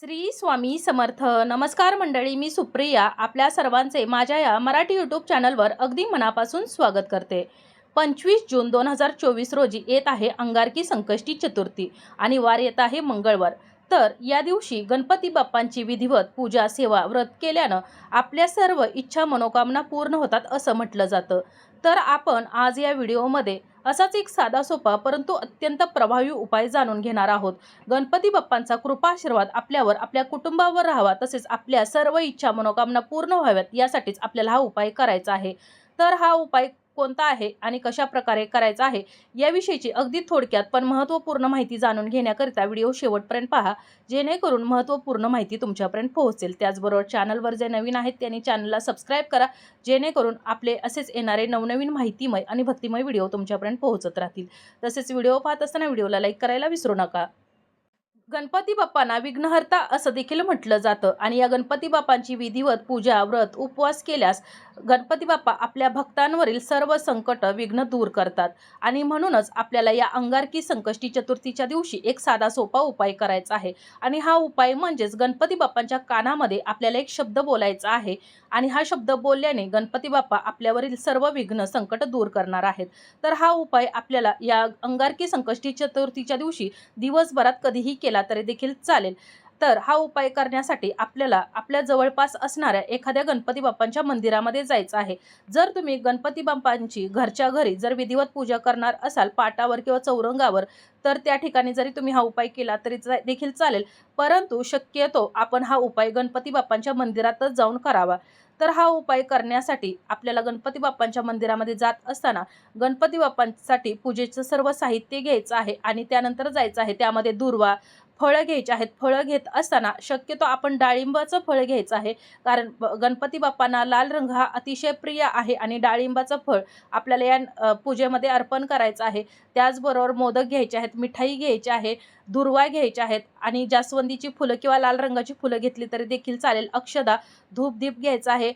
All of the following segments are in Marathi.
श्री स्वामी समर्थ. नमस्कार मंडळी मी सुप्रिया. आपल्या सर्वांचे माझ्या या मराठी यूट्यूब चॅनलवर अगदी मनापासून स्वागत करते. पंचवीस जून दोन हजार चोवीस रोजी येत आहे अंगारकी संकष्टी चतुर्थी. आणि वार येत आहे मंगळवार. तर या दिवशी गणपती बाप्पांची विधिवत पूजा सेवा व्रत केल्यानं आपल्या सर्व इच्छा मनोकामना पूर्ण होतात असं म्हटलं जातं. तर आपण आज या व्हिडिओमध्ये असाच एक साधा सोपा परंतु अत्यंत प्रभावी उपाय जाणून घेणार आहोत. गणपती बाप्पांचा कृपाशीर्वाद आपल्यावर आपल्या कुटुंबावर राहावा तसेच आपल्या सर्व इच्छा मनोकामना पूर्ण व्हाव्यात यासाठीच आपल्याला हा उपाय करायचा आहे. तर हा उपाय कोणता आहे आणि कशा प्रकारे करायचा आहे याविषयीची अगदी थोडक्यात पण महत्त्वपूर्ण माहिती जाणून घेण्याकरिता व्हिडिओ शेवटपर्यंत पहा. जेणेकरून महत्त्वपूर्ण माहिती तुमच्यापर्यंत पोहोचेल. त्याचबरोबर चॅनलवर जे नवीन आहेत त्यांनी चॅनलला सबस्क्राईब करा. जेणेकरून आपले असेच येणारे नवनवीन माहितीमय आणि भक्तिमय व्हिडिओ तुमच्यापर्यंत पोहोचत राहतील. तसेच व्हिडिओ पाहत असताना व्हिडिओला लाईक करायला विसरू नका. गणपती बाप्पांना विघ्नहर्ता असं देखील म्हटलं जातं. आणि या गणपती बाप्पांची विधिवत पूजा व्रत उपवास केल्यास गणपती बाप्पा आपल्या भक्तांवरील सर्व संकट विघ्न दूर करतात. आणि म्हणूनच आपल्याला या अंगारकी संकष्टी चतुर्थीच्या दिवशी एक साधा सोपा उपाय करायचा आहे. आणि हा उपाय म्हणजेच गणपती बाप्पांच्या कानामध्ये आपल्याला एक शब्द बोलायचा आहे. आणि हा शब्द बोलल्याने गणपती बाप्पा आपल्यावरील सर्व विघ्न संकट दूर करणार आहेत. तर हा उपाय आपल्याला या अंगारकी संकष्टी चतुर्थीच्या दिवशी दिवसभरात कधीही केला तरी देखील चालेल. तर हा उपाय करण्यासाठी आपल्याला आपल्या जवळपास असणाऱ्या एखाद्या गणपती बाप्पांच्या मंदिरामध्ये जायचं आहे. जर तुम्ही गणपती बाप्पांची घरच्या घरी जर विधिवत पूजा करणार असाल पाटावर किंवा चौरंगावर तर त्या ठिकाणी जरी तुम्ही हा उपाय केला तरी देखील चालेल. परंतु शक्यतो आपण हा उपाय गणपती बाप्पांच्या मंदिरातच जाऊन करावा. तर हा उपाय करण्यासाठी आपल्याला गणपती बाप्पांच्या मंदिरामध्ये जात असताना गणपती बाप्पांसाठी पूजेचं सर्व साहित्य घ्यायचं आहे आणि त्यानंतर जायचं आहे. त्यामध्ये दुर्वा फळं घ्यायची आहेत. फळं घेत असताना शक्यतो आपण डाळिंबाचं फळ घ्यायचं आहे. कारण गणपती बाप्पांना लाल रंग हा अतिशय प्रिय आहे आणि डाळिंबाचं फळ आपल्याला या पूजेमध्ये अर्पण करायचं आहे. त्याचबरोबर मोदक घ्यायचे आहेत मिठाई घ्यायची आहे. दुर्वा घ्यायच्या आहेत. आणि जास्वंदीची फुलं किंवा लाल रंगाची फुलं घेतली तरी देखील चालेल. अक्षदा धूप दीप घ्यायचा आहे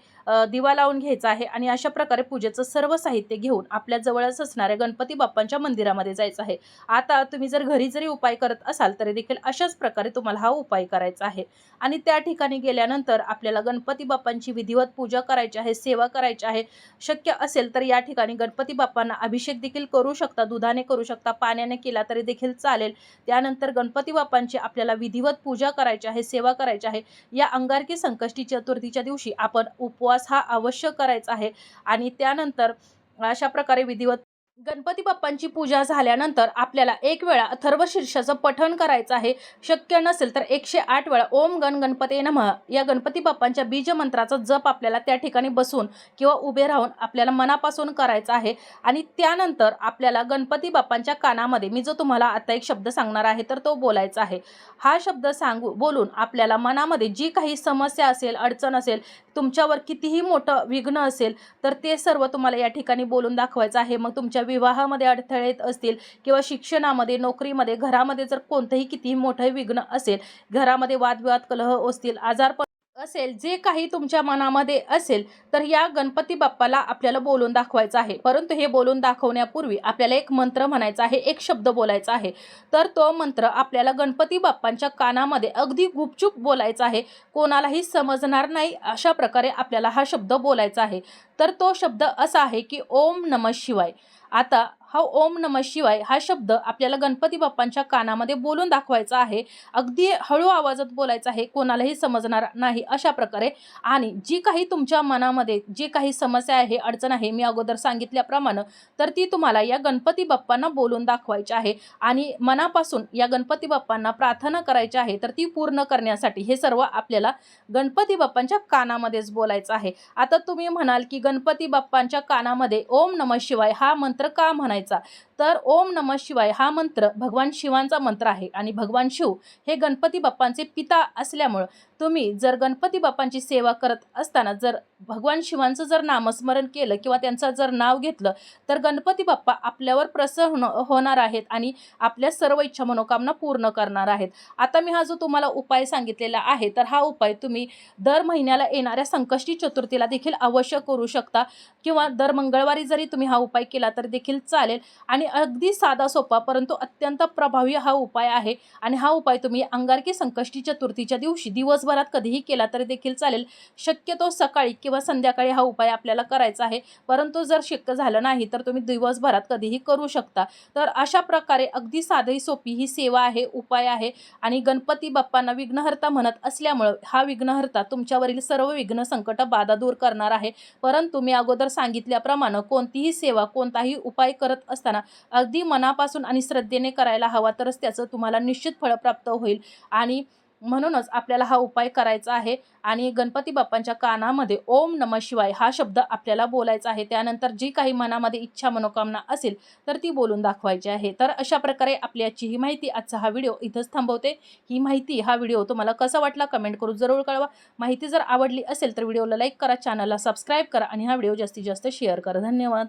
दिवा लावून घ्यायचा आहे आणि अशा प्रकारे पूजेचं सर्व साहित्य घेऊन आपल्या जवळच असणाऱ्या गणपती बाप्पांच्या मंदिरामध्ये जायचं आहे. आता तुम्ही जर घरी जरी उपाय करत असाल तरी देखील अशाच प्रकारे तुम्हाला हा उपाय करायचा आहे. आणि त्या ठिकाणी गेल्यानंतर आपल्याला गणपती बाप्पांची विधिवत पूजा करायची आहे सेवा करायची आहे. शक्य असेल तर या ठिकाणी गणपती बाप्पांना अभिषेक देखील करू शकता दुधाने करू शकता पाण्याने केला तरी देखील चालेल. त्यानंतर तर गणपती बाप्पांची आपल्याला विधिवत पूजा करायची आहे सेवा करायची आहे या अंगारकी संकष्टी चतुर्थीच्या दिवशी आपण उपवास हा अवश्य करायचा आहे. आणि त्यानंतर अशा प्रकारे विधिवत गणपती बाप्पांची पूजा झाल्यानंतर आपल्याला एक वेळा अथर्व शीर्षाचं पठण करायचं आहे. शक्य नसेल तर एकशे आठ वेळा ओम गण गणपती नमः. या गणपती बाप्पांच्या बीजमंत्राचा जप आपल्याला त्या ठिकाणी बसून किंवा उभे राहून आपल्याला मनापासून करायचं आहे. आणि त्यानंतर आपल्याला गणपती बाप्पांच्या कानामध्ये मी जो तुम्हाला आता एक शब्द सांगणार आहे तर तो बोलायचा आहे. हा शब्द सांगू बोलून आपल्याला मनामध्ये जी काही समस्या असेल अडचण असेल तुमच्यावर कितीही मोठं विघ्न असेल तर ते सर्व तुम्हाला या ठिकाणी बोलून दाखवायचं आहे. मग तुमच्या विवाहामध्ये अडथळे येत असतील किंवा शिक्षणामध्ये नोकरीमध्ये घरामध्ये जर कोणतंही कितीही मोठं विघ्न असेल घरामध्ये वादविवाद कलह असतील आजारपण असेल जे काही तुमच्या मनामध्ये असेल तर या गणपती बाप्पाला आपल्याला बोलून दाखवायचं आहे. परंतु हे बोलून दाखवण्यापूर्वी आपल्याला एक मंत्र म्हणायचा आहे एक शब्द बोलायचा आहे. तर तो मंत्र आपल्याला गणपती बाप्पांच्या कानामध्ये अगदी गुपचूप बोलायचा आहे. कोणालाही समजणार नाही अशा प्रकारे आपल्याला हा शब्द बोलायचा आहे. तर तो शब्द असा आहे की ओम नम शिवाय. आता हा ओम नम शिवाय हा शब्द आपल्याला गणपती बाप्पांच्या कानामध्ये बोलून दाखवायचा आहे. अगदी हळू आवाजात बोलायचा आहे. कोणालाही समजणार नाही अशा प्रकारे. आणि जी काही तुमच्या मनामध्ये जी काही समस्या आहे अडचण आहे मी अगोदर सांगितल्याप्रमाणे तर ती तुम्हाला या गणपती बाप्पांना बोलून दाखवायची आहे. आणि मनापासून या गणपती बाप्पांना प्रार्थना करायची आहे तर ती पूर्ण करण्यासाठी हे सर्व आपल्याला गणपती बाप्पांच्या कानामध्येच बोलायचं आहे. आता तुम्ही म्हणाल की गणपती बाप्पांच्या कानामध्ये ओम नम शिवाय हा मंत्र का म्हणायचा? तर ओम नम शिवाय हा मंत्र भगवान शिवांचा मंत्र आहे आणि भगवान शिव हे गणपती बाप्पांचे पिता असल्यामुळं तुम्ही जर गणपती बाप्पांची सेवा करत असताना जर भगवान शिवांचं जर नामस्मरण केलं किंवा त्यांचं जर नाव घेतलं तर गणपती बाप्पा आपल्यावर प्रसन्न होणार आहेत आणि आपल्या सर्व इच्छा मनोकामना पूर्ण करणार आहेत. आता मी हा जो तुम्हाला उपाय सांगितलेला आहे तर हा उपाय तुम्ही दर महिन्याला येणाऱ्या संकष्टी चतुर्थीला देखील अवश्य करू शकता किंवा दर मंगळवारी जरी तुम्ही हा उपाय केला तर देखील चालेल. आणि अगदी साधा सोपा परंतु अत्यंत प्रभावी हा उपाय आहे. आणि हा उपाय तुम्ही अंगारकी संकष्टी चतुर्थीच्या दिवशी दिवसभरात कधीही केला तरी देखील चालेल. शक्यतो सकाळी किंवा संध्याकाळी हा उपाय आपल्याला करायचा आहे. परंतु जर शक्य झालं नाही तर तुम्ही दिवसभरात कधीही करू शकता. तर अशा प्रकारे अगदी साधी सोपी ही सेवा आहे उपाय आहे. आणि गणपती बाप्पांना विघ्नहर्ता म्हणत असल्यामुळं हा विघ्नहर्ता तुमच्यावरील सर्व विघ्न संकट बाधा दूर करणार आहे. परंतु मी अगोदर सांगितल्याप्रमाणे कोणतीही सेवा कोणताही उपाय करत असताना अगदी मनापासून आणि श्रद्धेने करायला हवा तरच त्याचं तुम्हाला निश्चित फळ प्राप्त होईल. आणि म्हणूनच आपल्याला हा उपाय करायचा आहे. आणि गणपती बाप्पांच्या कानामध्ये ओम नम शिवाय हा शब्द आपल्याला बोलायचा आहे. त्यानंतर जी काही मनामध्ये इच्छा मनोकामना असेल तर ती बोलून दाखवायची आहे. तर अशा प्रकारे आपली आजची ही माहिती आजचा हा व्हिडिओ इथंच थांबवते. ही माहिती हा व्हिडिओ तुम्हाला कसा वाटला कमेंट करून जरूर कळवा. माहिती जर आवडली असेल तर व्हिडिओला लाईक करा चॅनलला सबस्क्राईब करा आणि हा व्हिडिओ जास्तीत जास्त शेअर करा. धन्यवाद.